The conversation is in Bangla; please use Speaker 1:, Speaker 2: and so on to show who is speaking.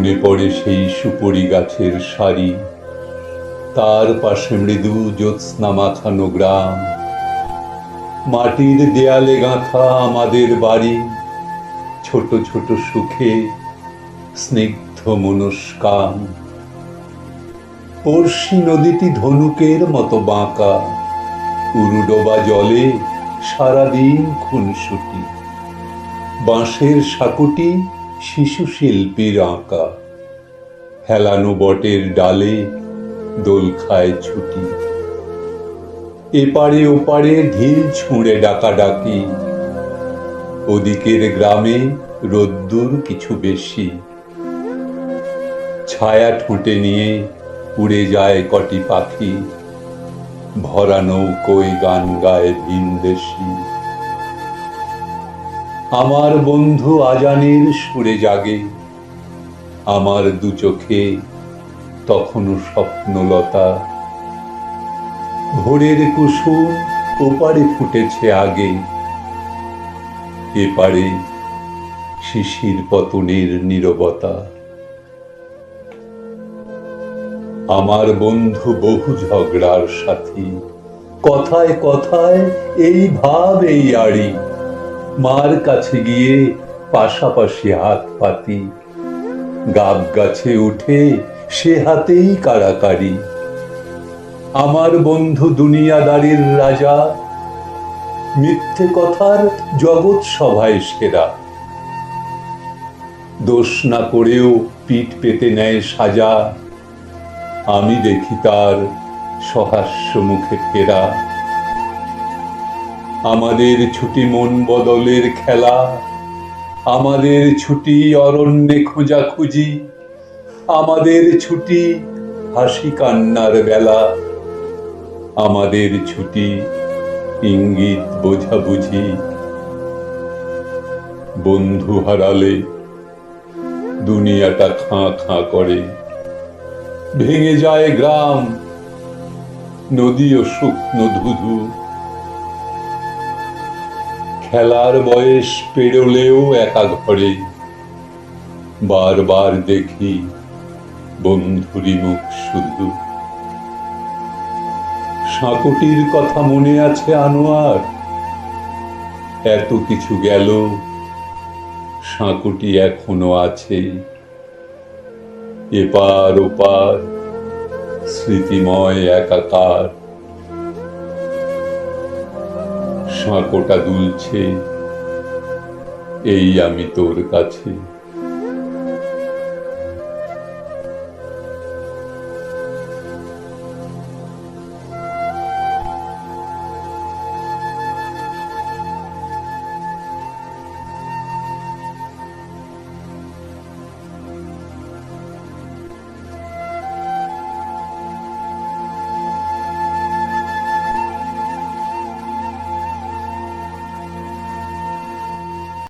Speaker 1: মনে পড়ে সেই সুপরি গাছের সারি। তার পাশে মৃদু জ্যোৎস্না মাখানো গ্রাম। মাটির দেয়ালে গাঁথা আমাদের বাড়ি। ছোট ছোট সুখে স্নিগ্ধ মনস্কাম। পড়শি নদীটি ধনুকের মতো বাঁকা। উরুডোবা জলে সারাদিন খুনসুটি। বাঁশের সাকুটি শিশু শিল্পীর আঁকা। হেলানো বটের ডালে দোল খায় ছুটি। এপারে ওপারে ঢিল ছুঁড়ে ডাকাডাকি। ওদিকের গ্রামে রোদ্দুর কিছু বেশি। ছায়া ঠোঁটে নিয়ে উড়ে যায় কটি পাখি। ভরা নৌকোয় গান গায় ভিনদেশি। আমার বন্ধু আজানের সুরে জাগে। আমার দু চোখে তখনও স্বপ্নলতা। ভোরের কুসুম ওপারে ফুটেছে আগে। এপারে শিশির পতনের নীরবতা। আমার বন্ধু বহু ঝগড়ার সাথী। কথায় কথায় এই ভাব, এই আড়ি। মার কাছে গিয়ে পাশাপাশি হাত পাতি। গাব গাছে উঠে সে হাতেই কারাকারি। আমার বন্ধু দুনিয়াদারির রাজা, মিথ্যে কথার জগৎ সভায় সেরা। দোষ না করেও পিঠ পেতে নেয় সাজা। আমি দেখি তার সহাস্য মুখে ফেরা। আমাদের ছুটি মন বদলের খেলা, আমাদের ছুটি অরণ্যে খোঁজাখুঁজি, আমাদের ছুটি হাসি কান্নার বেলা, আমাদের ছুটি ইঙ্গিত বোঝাবুঝি। বন্ধু হারালে দুনিয়াটা খাঁ খাঁ করে, ভেঙে যায় গ্রাম নদীও শুকনো ধুধু। খেলার বয়স পেরোলেও একা ঘরে। বারবার দেখি বন্ধুরি মুখ শুধু। সাঁকুটির কথা মনে আছে আনোয়ার। এত কিছু গেল, সাঁকুটি এখনও আছে। এপার ওপার স্মৃতিময় একাকার। সাঁকোটা দুলছে। এই আমি তোর কাছে।